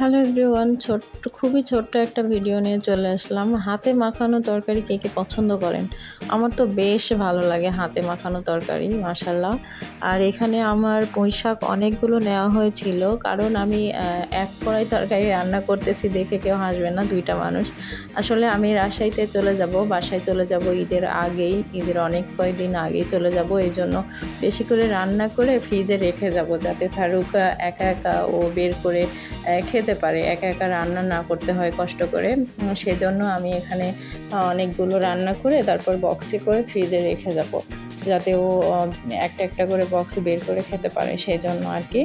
Hello everyone ছোট্ট খুবই ছোট্ট একটা ভিডিও নিয়ে চলে আসলাম। হাতে মাখানো তরকারি কে কে পছন্দ করেন? আমার তো বেশ ভালো লাগে হাতে মাখানো তরকারি মাসাল্লাহ আর এখানে আমার পুঁই শাক অনেকগুলো নেওয়া হয়েছিল কারণ আমি এক কড়াই তরকারি রান্না করতেছি দেখে কেউ হাসবে না দুইটা মানুষ। আসলে আমি রাজশাহীতে চলে যাব বাসায় চলে যাব ঈদের আগেই ঈদের অনেক কয়েকদিন আগেই চলে যাব এই জন্য বেশি করে রান্না করে ফ্রিজে রেখে যাব যাতে ফারুক একা একা ও বের করে আহ, খেতে পারে। একা একা রান্না না করতে হয় কষ্ট করে। সেজন্য আমি এখানে অনেকগুলো রান্না করে তারপর বক্সে করে ফ্রিজে রেখে যাব। যাতে ও একটা একটা করে বক্স বের করে খেতে পারে সেই জন্য আর কি।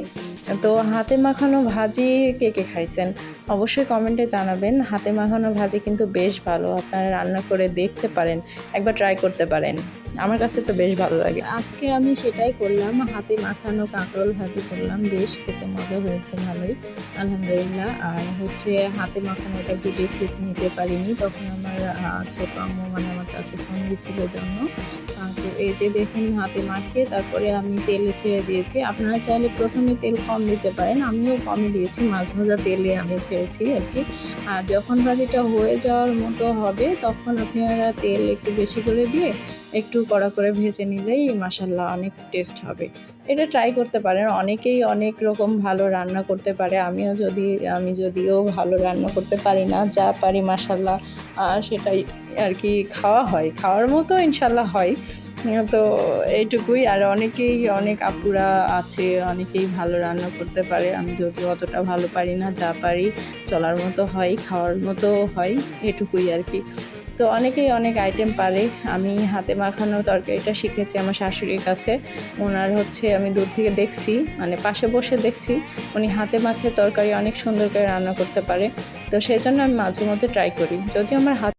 তো হাতে মাখানো ভাজি কে কে খাইছেন? অবশ্যই কমেন্টে জানাবেন। হাতে মাখানো ভাজি কিন্তু বেশ ভালো। আপনারা রান্না করে দেখতে পারেন। একবার ট্রাই করতে পারেন। আমার কাছে তো বেশ ভালো লাগে। আজকে আমি সেটাই করলাম, হাতে মাখানো কাঁকরোল ভাজি করলাম, বেশ খেতে মজা হয়েছে, ভালোই, আলহামদুলিল্লাহ। আর হচ্ছে হাতে মাখানোটা ভিডিও ক্লিপ নিতে পারিনি, তখন আমার ছোট আম্মু মানে আমার চাচু ফোন দিয়েছিল জন্য। তো এই যে দেখেন হাতে মাখিয়ে তারপরে আমি তেলে ছেড়ে দিয়েছি। আপনারা চাইলে প্রথমে তেল কম দিতে পারেন, আমিও কমই দিয়েছি মাছ ভাজা তেলে আমি ছেড়েছি আর কি। আর যখন ভাজিটা হয়ে যাওয়ার মতো হবে, তখন আপনারা তেল একটু বেশি করে দিয়ে একটু কড়া করে ভেজে নিলেই মাসাল্লাহ অনেক টেস্ট হবে। এটা ট্রাই করতে পারেন, অনেকেই অনেক রকম ভালো রান্না করতে পারে। আমিও যদি, আমি যদিও ভালো রান্না করতে পারি না, যা পারি মাসাল্লাহ সেটাই আর কি খাওয়া হয়। খাওয়ার মতো ইনশাল্লাহ হয়। তো এইটুকুই। আর অনেকেই, অনেক আপুরা আছে, অনেকেই ভালো রান্না করতে পারে। আমি যদি অতটা ভালো পারি না, যা পারি, চলার মতো হয়, খাওয়ার মতো হয়, এটুকুই আর কি। তো অনেকেই অনেক আইটেম পারে। আমি হাতে মাখানো তরকারিটা শিখেছি আমার শাশুড়ির কাছে। ওনার হচ্ছে, আমি দূর থেকে দেখছি মানে পাশে বসে দেখছি, উনি হাতে মাখে তরকারি অনেক সুন্দর করে রান্না করতে পারে। তো সেই জন্য আমি মাঝে মধ্যে ট্রাই করি। যদিও আমার হাত